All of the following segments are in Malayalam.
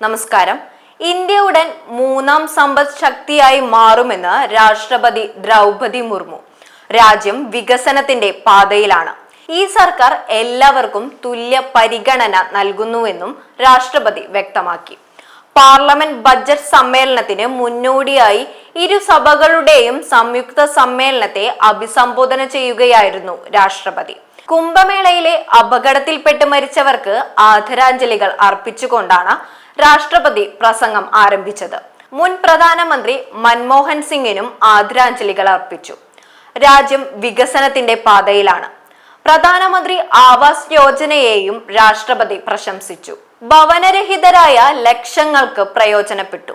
നമസ്കാരം. ഇന്ത്യ ഉടൻ മൂന്നാം സമ്പദ് ശക്തിയായി മാറുമെന്ന് രാഷ്ട്രപതി ദ്രൗപതി മുർമു. രാജ്യം വികസനത്തിന്റെ പാതയിലാണ്. ഈ സർക്കാർ എല്ലാവർക്കും തുല്യ പരിഗണന നൽകുന്നുവെന്നും രാഷ്ട്രപതി വ്യക്തമാക്കി. പാർലമെന്റ് ബജറ്റ് സമ്മേളനത്തിന് മുന്നോടിയായി ഇരു സഭകളുടെയും സംയുക്ത സമ്മേളനത്തെ അഭിസംബോധന ചെയ്യുകയായിരുന്നു രാഷ്ട്രപതി. കുംഭമേളയിലെ അപകടത്തിൽപ്പെട്ട് മരിച്ചവർക്ക് ആദരാഞ്ജലികൾ അർപ്പിച്ചുകൊണ്ടാണ് രാഷ്ട്രപതി പ്രസംഗം ആരംഭിച്ചത്. മുൻ പ്രധാനമന്ത്രി മൻമോഹൻ സിംഗിനും ആദരാഞ്ജലികൾ അർപ്പിച്ചു. രാജ്യം വികസനത്തിന്റെ പാതയിലാണ്. പ്രധാനമന്ത്രി ആവാസ് യോജനയെയും രാഷ്ട്രപതി പ്രശംസിച്ചു. ഭവനരഹിതരായ ലക്ഷങ്ങൾക്ക് പ്രയോജനപ്പെട്ടു.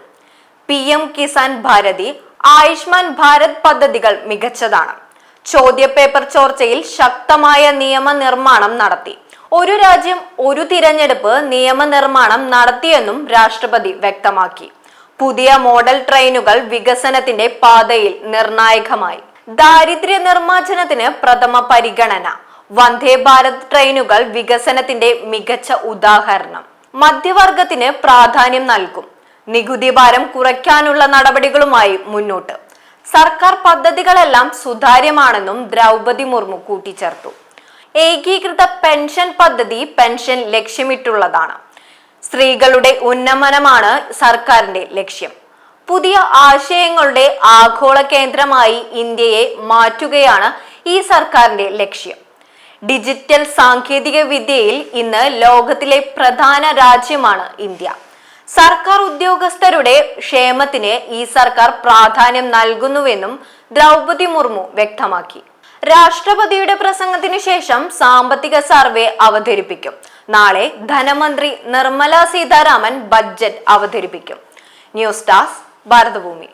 പി എം കിസാൻ ഭാരതി ആയുഷ്മാൻ ഭാരത് പദ്ധതികൾ മികച്ചതാണ്. ചോദ്യപേപ്പർ ചോർച്ചയിൽ ശക്തമായ നിയമനിർമ്മാണം നടത്തി. ഒരു രാജ്യം ഒരു തിരഞ്ഞെടുപ്പ് നിയമനിർമ്മാണം നടത്തിയെന്നും രാഷ്ട്രപതി വ്യക്തമാക്കി. പുതിയ മോഡൽ ട്രെയിനുകൾ വികസനത്തിന്റെ പാതയിൽ നിർണായകമായി. ദാരിദ്ര്യ നിർമ്മാർജനത്തിന് പ്രഥമ പരിഗണന. വന്ദേ ഭാരത് ട്രെയിനുകൾ വികസനത്തിന്റെ മികച്ച ഉദാഹരണം. മധ്യവർഗത്തിന് പ്രാധാന്യം നൽകും. നികുതി ഭാരം കുറയ്ക്കാനുള്ള നടപടികളുമായി മുന്നോട്ട്. സർക്കാർ പദ്ധതികളെല്ലാം സുതാര്യമാണെന്നും ദ്രൗപതി മുർമു കൂട്ടിച്ചേർത്തു. ഏകീകൃത പെൻഷൻ പദ്ധതി പെൻഷൻ ലക്ഷ്യമിട്ടുള്ളതാണ്. സ്ത്രീകളുടെ ഉന്നമനമാണ് സർക്കാരിന്റെ ലക്ഷ്യം. പുതിയ ആശയങ്ങളുടെ ആഗോള കേന്ദ്രമായി ഇന്ത്യയെ മാറ്റുകയാണ് ഈ സർക്കാരിന്റെ ലക്ഷ്യം. ഡിജിറ്റൽ സാങ്കേതിക വിദ്യയിൽ ഇന്ന് ലോകത്തിലെ പ്രധാന രാജ്യമാണ് ഇന്ത്യ. സർക്കാർ ഉദ്യോഗസ്ഥരുടെ ക്ഷേമത്തിന് ഈ സർക്കാർ പ്രാധാന്യം നൽകുന്നുവെന്നും ദ്രൗപതി മുർമു വ്യക്തമാക്കി. രാഷ്ട്രപതിയുടെ പ്രസംഗത്തിന് ശേഷം സാമ്പത്തിക സർവേ അവതരിപ്പിക്കും. നാളെ ധനമന്ത്രി നിർമ്മല സീതാരാമൻ ബഡ്ജറ്റ് അവതരിപ്പിക്കും. News desk Bharathabhoomi.